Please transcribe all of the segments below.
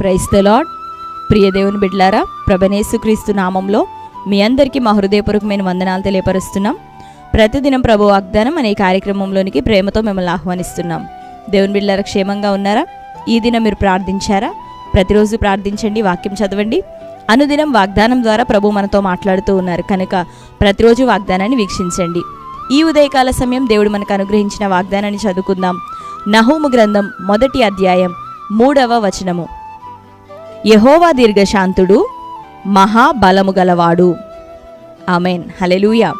Price the lord ప్రియ దేవుని బిడ్లారా ప్రభనేసుక్రీస్తు నామంలో మీ అందరికీ మా హృదయపూర్వకమైన వందనాలు తెలియపరుస్తున్నాం. ప్రతిదినం ప్రభు వాగ్దానం అనే కార్యక్రమంలోనికి ప్రేమతో మిమ్మల్ని ఆహ్వానిస్తున్నాం. దేవుని బిడ్లారా క్షేమంగా ఉన్నారా? ఈ దినం మీరు ప్రార్థించారా? ప్రతిరోజు ప్రార్థించండి వాక్యం చదవండి. అనుదినం వాగ్దానం ద్వారా ప్రభు మనతో మాట్లాడుతూ ఉన్నారు. కనుక ప్రతిరోజు వాగ్దానాన్ని వీక్షించండి. ఈ ఉదయకాల సమయం దేవుడు మనకు అనుగ్రహించిన వాగ్దానాన్ని చదువుకుందాం. నహూము గ్రంథం మొదటి అధ్యాయం మూడవ వచనము. యహోవా దీర్ఘశాంతుడు మహాబలము గలవాడు. ఆమెన్. హలెలూయ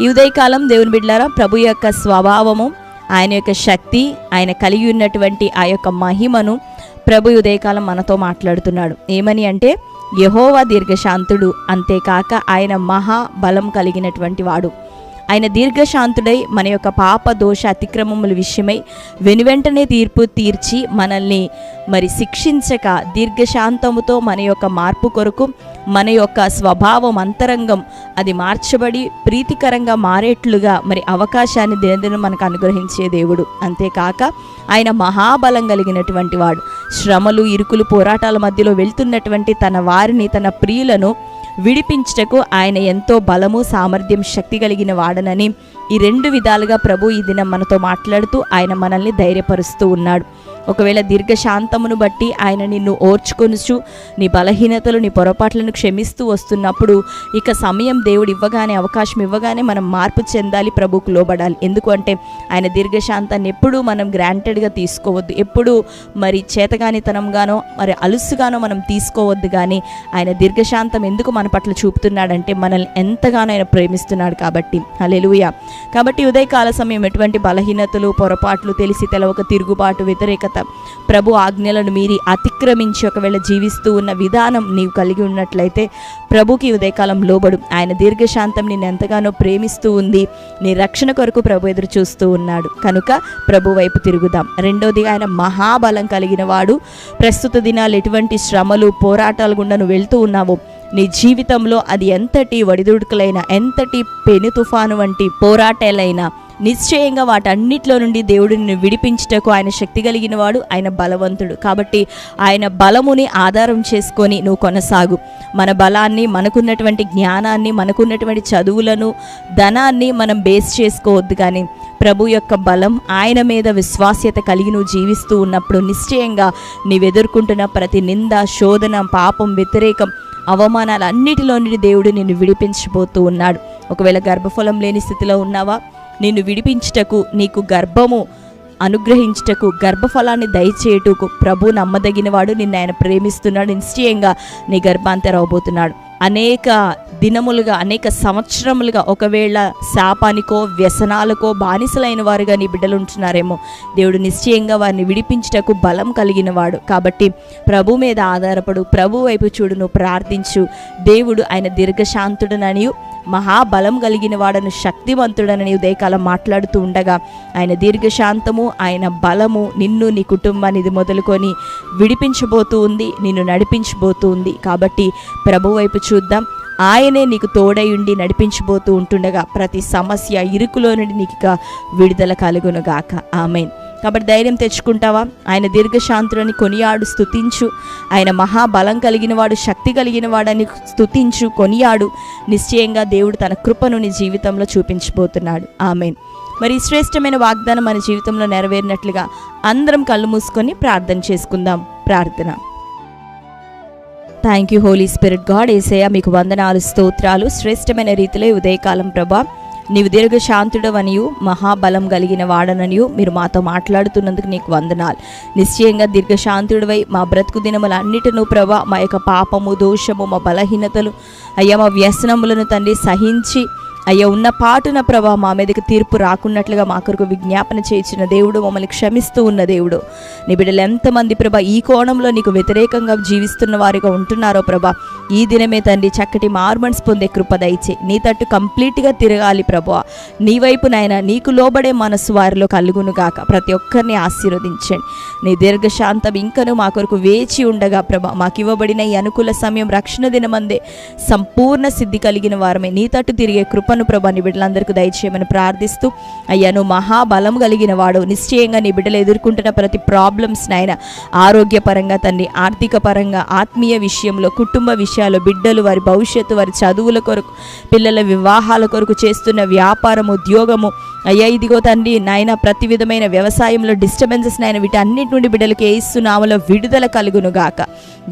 ఈ ఉదయకాలం దేవుని బిడ్లారా ప్రభు యొక్క స్వభావము ఆయన యొక్క శక్తి ఆయన కలిగి ఉన్నటువంటి ఆ యొక్క మహిమను ప్రభు ఉదయకాలం మనతో మాట్లాడుతున్నాడు. ఏమని అంటే యహోవా దీర్ఘశాంతుడు అంతేకాక ఆయన మహా బలం కలిగినటువంటి వాడు. ఆయన దీర్ఘశాంతుడై మన యొక్క పాప దోష అతిక్రమముల విషయమై వెనువెంటనే తీర్పు తీర్చి మనల్ని మరి శిక్షించక దీర్ఘశాంతముతో మన యొక్క మార్పు కొరకు మన యొక్క స్వభావం అంతరంగం అది మార్చబడి ప్రీతికరంగా మారేట్లుగా మరి అవకాశాన్ని దినదినం మనకు అనుగ్రహించే దేవుడు. అంతేకాక ఆయన మహాబలం కలిగినటువంటి వాడు. శ్రమలు ఇరుకులు పోరాటాల మధ్యలో వెళ్తున్నటువంటి తన వారిని తన ప్రియులను విడిపించుటకు ఆయన ఎంతో బలము సామర్థ్యం శక్తి కలిగిన వాడనని ఈ రెండు విధాలుగా ప్రభు ఈ దినం మనతో మాట్లాడుతూ ఆయన మనల్ని ధైర్యపరుస్తూ ఉన్నాడు. ఒకవేళ దీర్ఘశాంతమును బట్టి ఆయన నిన్ను ఓర్చుకొనుచు నీ బలహీనతలు నీ పొరపాట్లను క్షమిస్తూ వస్తున్నప్పుడు ఇక సమయం దేవుడు ఇవ్వగానే అవకాశం ఇవ్వగానే మనం మార్పు చెందాలి ప్రభుకు లోబడాలి. ఎందుకంటే ఆయన దీర్ఘశాంతాన్ని ఎప్పుడూ మనం గ్రాంటెడ్గా తీసుకోవద్దు. ఎప్పుడూ మరి చేతగానితనంగానో మరి అలుసుగానో మనం తీసుకోవద్దు కానీ ఆయన దీర్ఘశాంతం ఎందుకు మన పట్ల చూపుతున్నాడంటే మనల్ని ఎంతగానో ఆయన ప్రేమిస్తున్నాడు కాబట్టి. హలెలుయ కాబట్టి ఉదయకాల సమయం ఎటువంటి బలహీనతలు పొరపాట్లు తెలిసి తెలవక తిరుగుబాటు వ్యతిరేకత ప్రభు ఆజ్ఞలను మీరి అతిక్రమించి ఒకవేళ జీవిస్తూ ఉన్న విధానం నీవు కలిగి ఉన్నట్లయితే ప్రభుకి ఉదయకాలం లోబడు. ఆయన దీర్ఘశాంతం నిన్ను ఎంతగానో ప్రేమిస్తూ ఉంది. నీ రక్షణ కొరకు ప్రభు ఎదురు చూస్తూ ఉన్నాడు. కనుక ప్రభు వైపు తిరుగుదాం. రెండోది ఆయన మహాబలం కలిగిన వాడు. ప్రస్తుత దినాలు ఎటువంటి శ్రమలు పోరాటాలు గుండా నువ్వు వెళ్తూ ఉన్నావు నీ జీవితంలో అది ఎంతటి వడిదుడుకులైన ఎంతటి పెను తుఫాను వంటి పోరాటాలైనా నిశ్చయంగా వాటన్నిటిలో నుండి దేవుడిని విడిపించుటకు ఆయన శక్తి కలిగిన వాడు ఆయన బలవంతుడు. కాబట్టి ఆయన బలముని ఆధారం చేసుకొని నువ్వు కొనసాగు. మన బలాన్ని మనకున్నటువంటి జ్ఞానాన్ని మనకున్నటువంటి చదువులను ధనాన్ని మనం బేస్ చేసుకోవద్దు కానీ ప్రభు యొక్క బలం ఆయన మీద విశ్వాస్యత కలిగి నువ్వు జీవిస్తూ ఉన్నప్పుడు నిశ్చయంగా నీవు ఎదుర్కొంటున్న ప్రతి నింద శోధన పాపం వ్యతిరేకం అవమానాలన్నిటిలో నుండి దేవుడు నిన్ను విడిపించబోతూ ఉన్నాడు. ఒకవేళ గర్భఫలం లేని స్థితిలో ఉన్నావా నిన్ను విడిపించుటకు నీకు గర్భము అనుగ్రహించుటకు గర్భఫలాన్ని దయచేయుటకు ప్రభు నమ్మదగినవాడు. నిన్ను ఆయన ప్రేమిస్తున్నాడు. నిశ్చయంగా నీ గర్భాంతరం అవబోతున్నాడు అనేక దినములుగా అనేక సంవత్సరములుగా ఒకవేళ శాపానికో వ్యసనాలకో బానిసలైన వారుగా నీ బిడ్డలు ఉంటున్నారేమో దేవుడు నిశ్చయంగా వారిని విడిపించుటకు బలం కలిగిన వాడు కాబట్టి ప్రభు మీద ఆధారపడు ప్రభు వైపు చూడు నువ్వు ప్రార్థించు. దేవుడు ఆయన దీర్ఘశాంతుడననియు. మహాబలం కలిగిన వాడను నీ ఉదయకాలం మాట్లాడుతూ ఉండగా ఆయన దీర్ఘశాంతము ఆయన బలము నిన్ను నీ కుటుంబాన్ని ఇది మొదలుకొని విడిపించబోతూ ఉంది నిన్ను నడిపించబోతూ ఉంది. కాబట్టి ప్రభు వైపు చూద్దాం. ఆయనే నీకు తోడై ఉండి నడిపించబోతూ ఉంటుండగా ప్రతి సమస్య ఇరుకులో నుండి నీకు విడుదల కలుగునుగాక. ఆమెన్. కాబట్టి ధైర్యం తెచ్చుకుంటావా? ఆయన దీర్ఘశాంతులని కొనియాడు స్థుతించు ఆయన మహాబలం కలిగినవాడు శక్తి కలిగిన వాడని కొనియాడు. నిశ్చయంగా దేవుడు తన కృపను నీ జీవితంలో చూపించబోతున్నాడు. ఆమెన్. మరి శ్రేష్టమైన వాగ్దానం మన జీవితంలో నెరవేరినట్లుగా అందరం కళ్ళు మూసుకొని ప్రార్థన చేసుకుందాం. ప్రార్థన. Thank you holy spirit God Yesayya మీకు వందనాలు స్తోత్రాలు. శ్రేష్టమైన రీతిలో ఉదయకాలం ప్రభా నీవు దీర్ఘశాంతుడవనియు మహాబలం కలిగిన వాడననియు మీరు మాతో మాట్లాడుతున్నందుకు నీకు వందనాలు. నిశ్చయంగా దీర్ఘశాంతుడివై మా బ్రతుకు దినములన్నిటిను ప్రభా మా యొక్క పాపము దోషము మా బలహీనతలు అయ్యా మా వ్యసనములను తండ్రి సహించి అయ్యా ఉన్న పాటున ప్రభా మా మీదకి తీర్పు రాకున్నట్లుగా మా కొరకు విజ్ఞాపన చేయించిన దేవుడు మమ్మల్ని క్షమిస్తూ ఉన్న దేవుడు. నీ బిడ్డలు ఎంతమంది ప్రభా ఈ కోణంలో నీకు వ్యతిరేకంగా జీవిస్తున్న వారిగా ఉంటున్నారో ప్రభా ఈ దినమే తండ్రి చక్కటి మార్మన్స్ పొందే కృప దయచే. నీ తట్టు కంప్లీట్గా తిరగాలి ప్రభా. నీ వైపు నాయన నీకు లోబడే మనసు వారిలో కలుగును గాక. ప్రతి ఒక్కరిని ఆశీర్వదించండి. నీ దీర్ఘశాంతం ఇంకను మా కొరకు వేచి ఉండగా ప్రభా మాకు ఇవ్వబడిన ఈ అనుకూల సమయం రక్షణ దినమందే సంపూర్ణ సిద్ధి కలిగిన వారమే. నీ తట్టు తిరిగే కృప కృపను ప్రభా నీ బిడ్డలందరికీ దయచేయమని ప్రార్థిస్తూ అయ్యా నువ్వు మహాబలం కలిగిన వాడు నిశ్చయంగా నీ బిడ్డలు ఎదుర్కొంటున్న ప్రతి ప్రాబ్లమ్స్ నాయన ఆరోగ్యపరంగా తండ్రి ఆర్థిక పరంగా ఆత్మీయ విషయంలో కుటుంబ విషయాలు బిడ్డలు వారి భవిష్యత్తు వారి చదువుల కొరకు పిల్లల వివాహాల కొరకు చేస్తున్న వ్యాపారం ఉద్యోగము అయ్యా ఇదిగో తండ్రి నాయన ప్రతి విధమైన వ్యవసాయంలో డిస్టర్బెన్సెస్ నాయన వీటన్నిటి నుండి బిడ్డలకు ఏస్తున్నామలో విడుదల కలుగును గాక.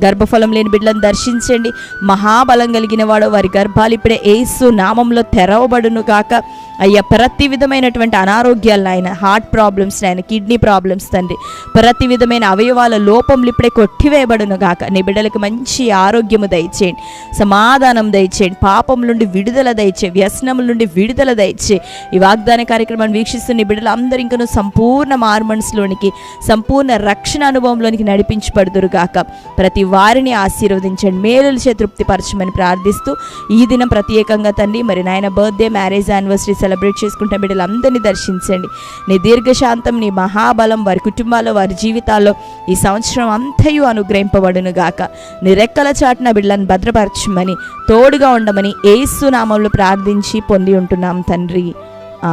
గర్భఫలం లేని బిడ్డలను దర్శించండి. మహాబలం కలిగిన వాడు వారి గర్భాలు ఇప్పుడే ఏసు నామంలో తెర తెరవబడునుగాక అయ్యా ప్రతి విధమైనటువంటి అనారోగ్యాలను ఆయన హార్ట్ ప్రాబ్లమ్స్ ఆయన కిడ్నీ ప్రాబ్లమ్స్ తండ్రి ప్రతి విధమైన అవయవాల లోపములు ఇప్పుడే కొట్టివేయబడును గాక. నీ బిడ్డలకు మంచి ఆరోగ్యము దయచేయండి సమాధానం దయచేయండి పాపం నుండి విడుదల దయచే వ్యసనముల నుండి విడుదల దయచే ఈ వాగ్దాన కార్యక్రమాన్ని వీక్షిస్తున్న నీ బిడ్డలు అందరూ ఇంకను సంపూర్ణ మార్మన్స్లోనికి సంపూర్ణ రక్షణ అనుభవంలోనికి నడిపించబడుదురు గాక. ప్రతి వారిని ఆశీర్వదించండి మేలుల చే తృప్తిపరచమని ప్రార్థిస్తూ ఈ దినం ప్రత్యేకంగా తండ్రి మరి నాయన బర్త్డే మ్యారేజ్ యానివర్సరీ సెలబ్రేట్ చేసుకుంటున్న బిడ్డలందరినీ దర్శించండి. నీ దీర్ఘశాంతం నీ మహాబలం వారి కుటుంబాల్లో వారి జీవితాల్లో ఈ సంవత్సరం అంతయు అనుగ్రహింపబడును గాక నీ రెక్కల చాటున బిడ్డలను భద్రపరచమని తోడుగా ఉండమని ఏసు నామంలో ప్రార్థించి పొంది ఉంటున్నాం తండ్రి.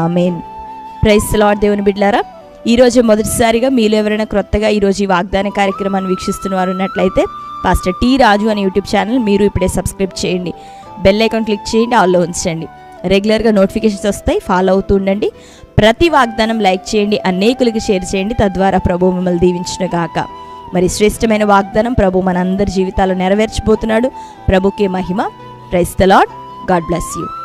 ఆమెన్. ప్రైస్ లాడ్ దేవుని బిడ్లారా ఈరోజు మొదటిసారిగా మీలో ఎవరైనా క్రొత్తగా ఈరోజు ఈ వాగ్దాన కార్యక్రమాన్ని వీక్షిస్తున్న వారు ఉన్నట్లయితే పాస్టర్ టీ రాజు అనే యూట్యూబ్ ఛానల్ మీరు ఇప్పుడే సబ్స్క్రైబ్ చేయండి. బెల్ ఐకాన్ క్లిక్ చేయండి ఆల్లో ఉంచండి. రెగ్యులర్గా నోటిఫికేషన్స్ వస్తాయి ఫాలో అవుతూ ఉండండి. ప్రతి వాగ్దానం లైక్ చేయండి అనేకులకి షేర్ చేయండి. తద్వారా ప్రభు మిమ్మల్ని దీవించిన గాక. మరి శ్రేష్టమైన వాగ్దానం ప్రభు మనందరి జీవితాలు నెరవేర్చబోతున్నాడు. ప్రభుకే మహిమ. Praise the Lord God bless you.